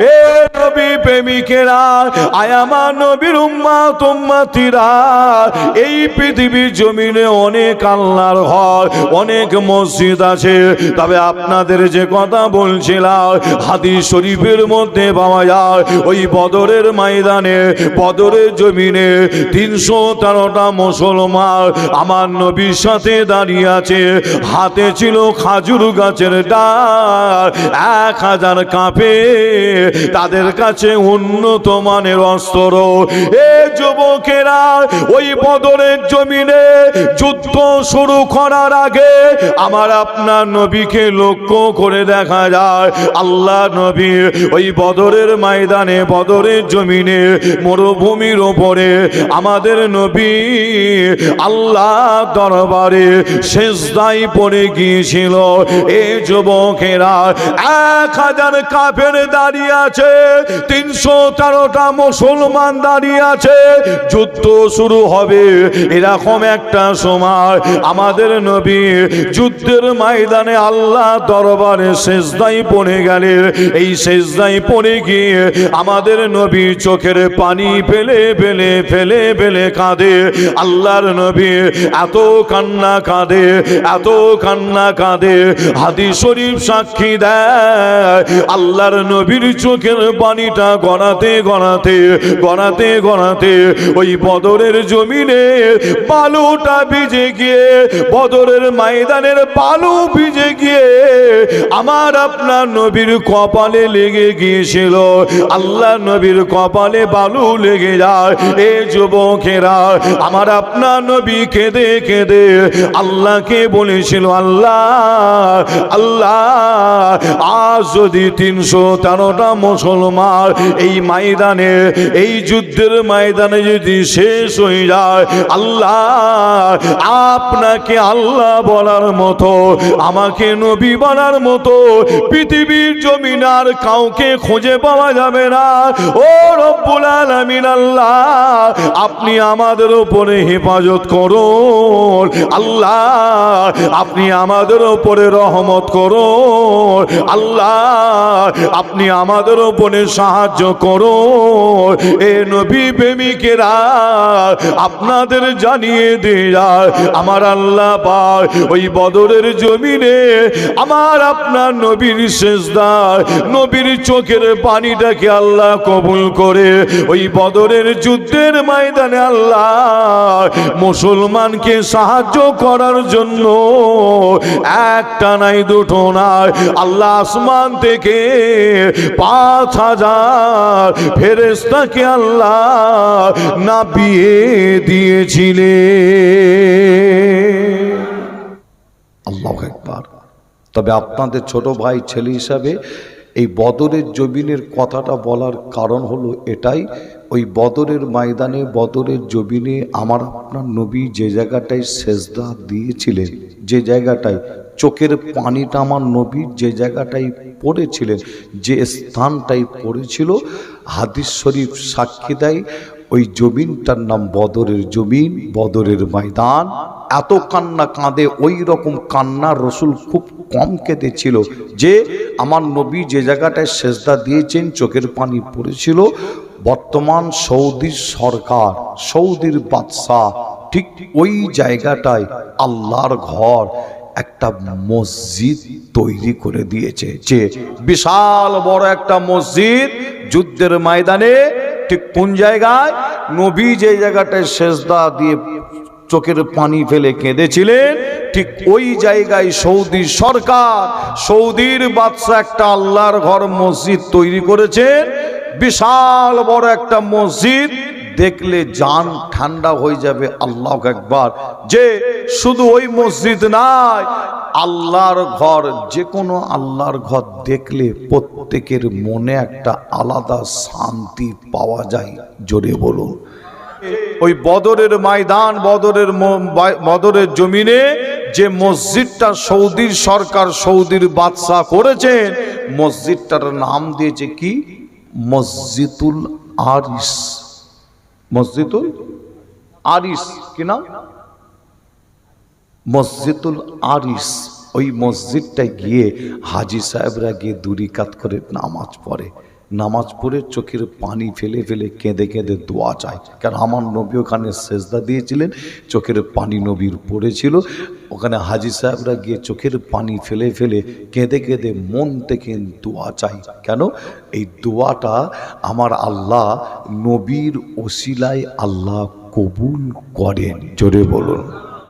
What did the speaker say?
এ নবী প্রেমিকেরা, আয় আমার নবীর উম্মা তুম্মাতিরা এই পৃথিবীর জমিনে অনেক আল্লাহর ঘর, অনেক মসজিদ আছে। তবে আপনাদের যে কথা বলছিলাম, হাদিস শরীফের মধ্যে পাওয়া যায়, ওই বদরের ময়দানে, বদরের জমিনে তিনশো তেরোটা মুসলমান আমার নবীর সাথে দাঁড়িয়ে আছে। হাতে ছিল খাজুর গাছের ডাল, এক হাজার কাঁপে তাদের কাছে উন্নত মানের অস্ত্র। এ যুবকেরা ওই বদরের জমিনে যুদ্ধ শুরু করার আগে আমার আপনার নবীকে লক্ষ্য করে দেখা যায়, আল্লাহ নবী ওই বদরের ময়দানে, বদরের জমিনে, মরুভূমির ওপরে আমাদের নবী আল্লাহ দরবারে শেষ শেষদাই পড়ে গিয়েছিল। এ যুবকেরা এক হাজার কাফের দাঁড়িয়ে আছে তিনশো তেরোটা মুসলমান দাঁড়িয়ে আছে। যুদ্ধ শুরু হবে। এরকম একটা সময় আমাদের নবী যুদ্ধের ময়দানে আল্লাহ দরবারে শেষদাই পড়ে গেলে, এই শেষদাই পড়ে গিয়ে আমাদের নবী চোখের পানি ফেলে ফেলে ফেলে ফেলে কাঁদে। আল্লাহর নবী এত কান্না কাঁদে, এত কান্না কাঁদে। হাদি শরীফ সাক্ষী দেয়, আল্লাহর নবীর চোখের পানিটা গড়াতে গণাতে গণাতে গণাতে ওই বদরের জমিনে পালুটা ভিজে গিয়ে, বদরের ময়দানের পালু ভিজে গিয়ে আমার আপনার নবীর কপালে লেগে গিয়েছিল। আল্লাহ নবীর কপালে বালু লেগে যায়। এ যুবকেরা, আমার আপনার নবী কেঁদে কেঁদে আল্লাহকে বলেছিল, আল্লাহ আল্লাহ, আজ যদি তিনশো তেরোটা মুসলমান এই ময়দানে, এই যুদ্ধের ময়দানে যদি শেষ হয়ে যায়, আল্লাহ, আপনাকে আল্লাহ বলার মতো, আমাকে নবী বলার মতো পৃথিবীর জমিন আর কাউকে খুঁজে পাওয়া যাবে না। ও রব্বুল আলামিন আল্লাহ, আপনি আমাদের উপরে হেফাজত করুন। আল্লাহ, আপনি আমাদের উপরে রহমত করুন। আল্লাহ, আপনি আমাদের উপরে সাহায্য করুন। এ নবী প্রেমিকেরা, আপনাদের জানিয়ে দেয়, আমার আল্লাহ পাক ওই বদরের জমিনে আমার আপনার নবীর শেষদার নবীর চোখের পানিটাকে আল্লাহ কবুল করে। ওই বদরের যুদ্ধের ময়দানে আল্লাহ মুসলমানকে সাহায্য করার জন্য একটা নাই, দুটো নাই। আল্লাহ আসমান থেকে পাঁচ হাজার ফেরেস্তাকে আল্লাহ নাপিয়ে দিয়েছিলেন। আল্লাহ একবার তবে আপনাদের ছোট ভাই ছেলে হিসাবে এই বদরের জবিনের কথাটা বলার কারণ হলো এটাই, ওই বদরের ময়দানে, বদরের জবিনে আমার আপনার নবী যে জায়গাটায় সেজদা দিয়েছিলেন, যে জায়গাটায় চোখের পানিটা আমার নবী যে জায়গাটায় পড়েছিলেন, যে স্থানটাই পড়েছিল, হাদিস শরীফ সাক্ষী দেয় ওই জমিনটার নাম বদরের জমিন, বদরের ময়দান। এত কান্না কাঁদে, ওই রকম কান্না রসুল খুব কম কেঁদেছিল যে, আমার নবী যে জায়গাটায় সেজদা দিয়েছেন, চোখের পানি পড়েছিল। বর্তমান সৌদির সরকার, সৌদির বাদশাহ, ঠিক ওই জায়গাটায় আল্লাহর ঘর, একটা মসজিদ তৈরি করে দিয়েছে যে, বিশাল বড় একটা মসজিদ যুদ্ধের ময়দানে ঠিক কোন জায়গায়? নবী যে জায়গাটায় সেজদা দিয়ে চোখের পানি ফেলে কেঁদেছিলেন, ঠিক ওই জায়গায় সৌদি সরকার, সৌদির বাদশা একটা আল্লাহর ঘর মসজিদ তৈরি করেছেন, বিশাল বড় একটা মসজিদ। দেখলে জান ঠান্ডা হয়ে যাবে, আল্লাহ একবার যে শুধু ওই মসজিদ নাই, আল্লাহর ঘর যে কোনো আল্লাহর ঘর দেখলে প্রত্যেকের মনে একটা আলাদা শান্তি পাওয়া যায়, জোরে বলুন। ওই বদরের ময়দান, বদরের বদরের জমিনে যে মসজিদটা সৌদির সরকার, সৌদির বাদশাহ করেছেন, মসজিদটার নাম দিয়েছে কি? মসজিদুল আরিস। মসজিদুল আরিস, কি নাম? মসজিদুল আরিস, ওই মসজিদটায় গিয়ে হাজি সাহেবরা গিয়ে দুরিকাত করে নামাজ পড়ে। নামাজ পড়ে চোখের পানি ফেলে ফেলে কেঁদে কেঁদে দোয়া চায়। কারণ আমার নবী ওখানে সেজদা দিয়েছিলেন, চোখের পানি নবীর পড়েছিল। ওখানে হাজি সাহেবরা গিয়ে চোখের পানি ফেলে ফেলে কেঁদে কেঁদে মন থেকে দোয়া চাই কেন? এই দোয়াটা আমার আল্লাহ নবীর ওসিলায় আল্লাহ কবুল করেন। জোরে বলুন।